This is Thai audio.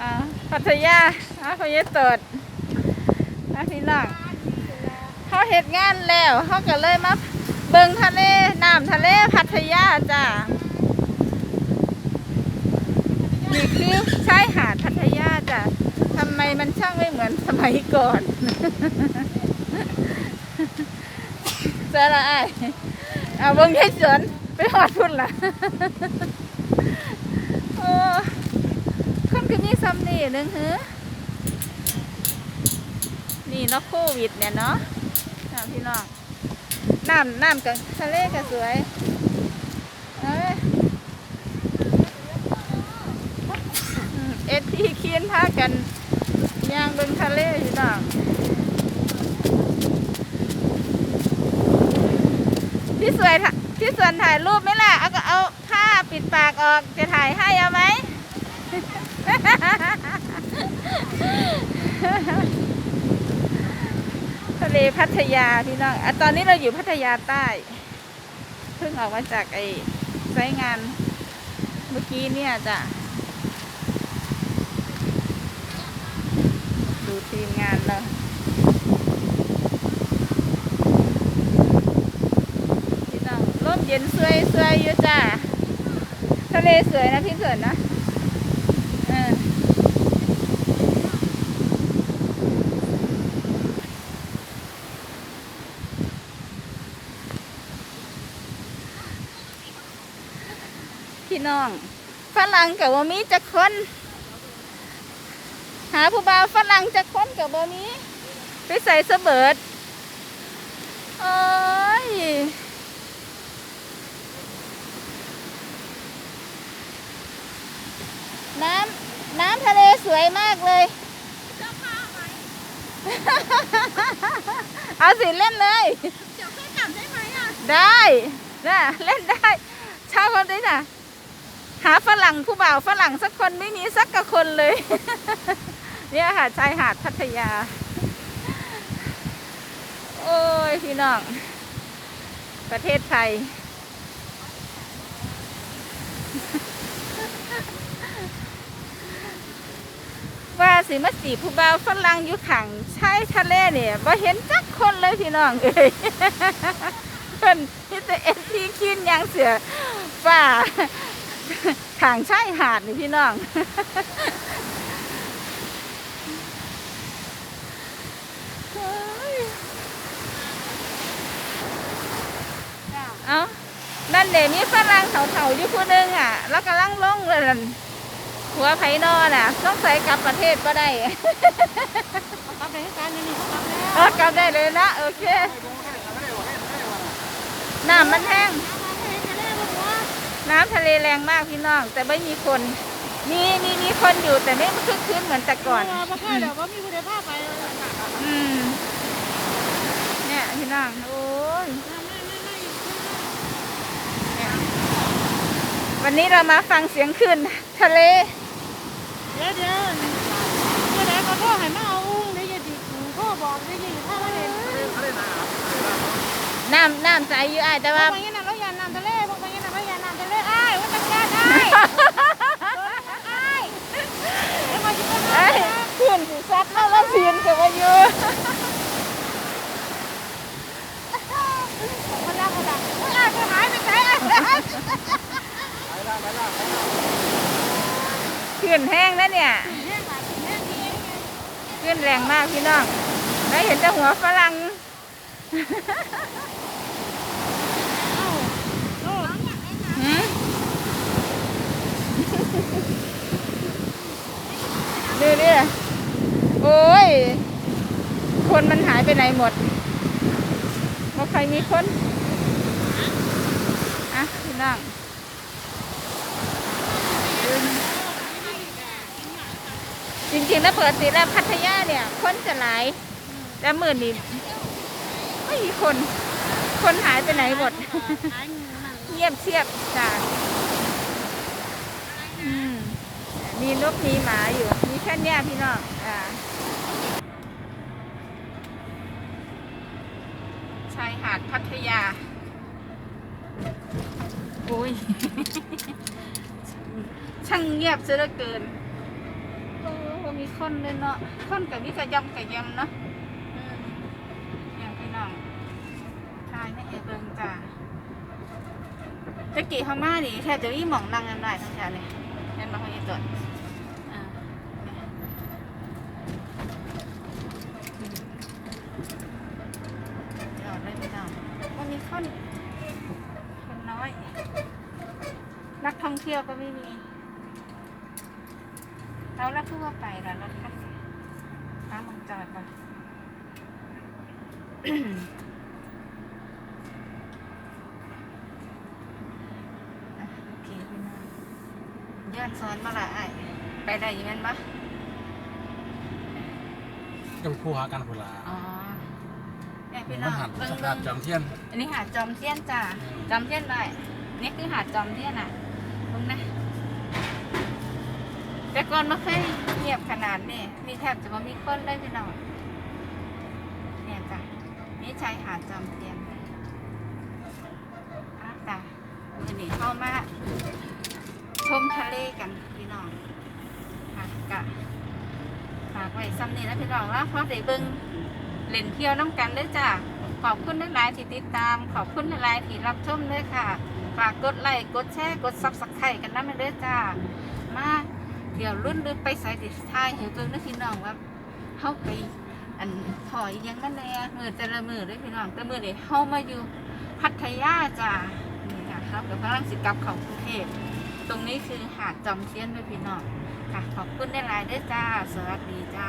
อ่าพัทยาอาพยาตดนะพี่น้องเขาเฮ็ดงานแล้วเขาก็เลยมาเบิงทะเลน้ำทะเลพัทยาจ้านี่คือชายหาดพัทยาจ้ะทำไมมันช่างไม่เหมือนสมัยก่อนเจอละไอเอาเบิ่งให้สวนไปหอดพุ่นล่ะโอ้ คนก็มีซ้ำนี่หนึงเฮ้อนี่เนาะโควิดเนี่ยเนาะน้ำพี่น้องน้ำน้ำกับทะเลก็สวยเอ้ยเอ็ดที่เคียนพากันย่างเบิ่งทะเลพี่น้องพี่สวยพี่สวนถ่ายรูปไหมล่ะ เอาก็เอาผ้าปิดปากออกจะถ่ายให้เอาไหม ทะเลพัทยาพี่น้องอะตอนนี้เราอยู่พัทยาใต้ เพิ่งออกมาจากไอ้ไซงานเมื่อกี้เนี่ยจ้ะ ดูทีมงานเราพี่น้องร่มเย็นสวยสวยอยู่จ้ะ ทะเลสวยนะพี่เขินนะเออ พี่น้องฝรั่งกับว่ามีจะคน หาผู้บ่าวฝรั่งจะคนกับบ่มีไปใส่เสเบิดโอ้ยน้ำน้ำทะเลสวยมากเลย เอาสิเล่นเลย เดี๋ยวแค่กลับได้ไหมอะ ได้นะเล่นได้ ชอบคนนี้น่ะ หาฝรั่งผู้บ่าวฝรั่งสักคนไม่มีสักกะคนเลย เนี่ยค่ะชายหาดพัทยา โอ้ยพี่น้อง ประเทศไทย ว่าสิมาสีผู้บ่าวฝรั่งอยู่ขังชายทะเลเนี่ยบ่เห็นจักคนเลยพี่น้องเอ้ยเพิ่นที่แต่เอ็นทีคินยังเสือฝ่า ทางชายหาดนี่พี่น้องเฮ้ยเอ้านั่นเดี๋ยวมีฝรั่งเถาๆอยู่ผู้หนึงอะ แล้วกำลังลงเลยนั่นหัวไผ่นอน่ะ ต้องใส่กลับประเทศก็ได้กลับไปให้การนี่กลับแล้เออกลับได้เลยนะ โอเคน้ำมันแห้ง น้ำทะเลแรงมากพี่น้อง แต่ไม่มีคน มีมีมีคนอยู่แต่ไม่คึกคืนเหมือนแต่ก่อนเพราะเดี๋ยวว่ามีคุณภาพไปอืมเนี่ยพี่น้องโอ้ยเนี่ยวันนี้เรามาฟังเสียงคลื่นทะเลเดี๋ยวเดี๋ยวเดี๋ยวเดี๋ยวเขาโทรให้มาเอาอุ้งเดี๋ยวอย่าดิโทรบอกเดี๋ยวอย่าถ้าว่าเห็นน้ำน้ำใสอยู่อ้ายแต่ว่าว่าบางอย่างนั้นเราอย่าน้ำทะเล ว่าจังการอ้ายอ้ายเดี๋ยวมาชิมกันเอ้ยคลื่นสิซัดมาแล้วเสียนกับว่าอยู่คนละคนละอ้ายไปหายไปไหนอ้ายคลื่นแห้งนะเนี่ยขึ้นแรงมากพี่น้อง ได้เห็นแต่หัวฝรั่ง โอ้ หืม ดูดิโอ้ย คนมันหายไปไหนหมดว่าใครมีคน อะพี่น้องจริงๆ แล้วปกติแล้วพัทยาเนี่ย คนจะหลายแต่มื่นนี้ไม่มีคน คนหายไปไหนหมดหายงูนั่นเงียบเชียบจ้าอืม มีนกมีหมาอยู่ มีแค่เนี้ยพี่น้องอ่าชายหาดพัทยาโอ้ย ช่างเงียบซะเหลือเกินโอ้มีคนเลยเนาะคนกับมีกระยำกระยำเนาะอืมอย่างพี่น้องทายไม่เห็นเบิ่งจ้าตะกี้เขามาดิแทบจะมีหมองนั่งกันได้ทั้งแถวเลย เห็นบ่เขาอีตัวอ่าจอดเลยพี่น้องว่ามีคนคนน้อยนักท่องเที่ยวก็ไม่มี เราแล้วพูดว่าไปแล้วรถคันนี้น้ำมันจอดป่ะโอเคพี่น้อง ย้อนสอนมาละไอ้ายไปได้อยังไงปะยังคู่หากันพุลาอ๋อเนี่ยพี่น้มาองหันเบิ่งสเบิ่กัดงจอมเทียน อันนี้หาดจอมเทียนจ้าจอมเทียนได้นี่คือหาดจอมเทียนอะตรงนะแต่ก่อนไม่เคยเงียบขนาดนี้มีแทบจะไม่มีคนเลยพี่น้องเนี่ยจ้ะนี่ชายหาดจอมเทียนอะจ้ะมือนี้เข้ามา ชมทะเลกันพี่น้องค่ะกะฝากไว้ซ้ำนี่นะพี่น้องว่าพอได้เบิ่งเล่นเที่ยวน้ำกันด้วยจ้าขอบคุณหลายๆที่ติดตาม ขอบคุณหลายๆที่รับชมด้วยค่ะ ฝากกดไลค์กดแชร์กดซับสไครต์กันนะมาเด้อจ้า มาเดี๋ยวรุ่นรุ่นไปใส่ติดท้ายเห็นเบิ่งนะพี่น้องว่าเฮาไปอันถอยยังนั่นแน่มือแต่ละมือเด้วยพี่น้องแต่มือเนี่เฮามาอยู่พัทยาจ้านี่ค่ะครับเดี๋ยวกำลังสิกลับเข้ากรุงเทพ ตรงนี้คือหาดจอมเทียนด้วยพี่น้องค่ะ ขอบคุณหลายๆเด้อจ้า สวัสดีจ้า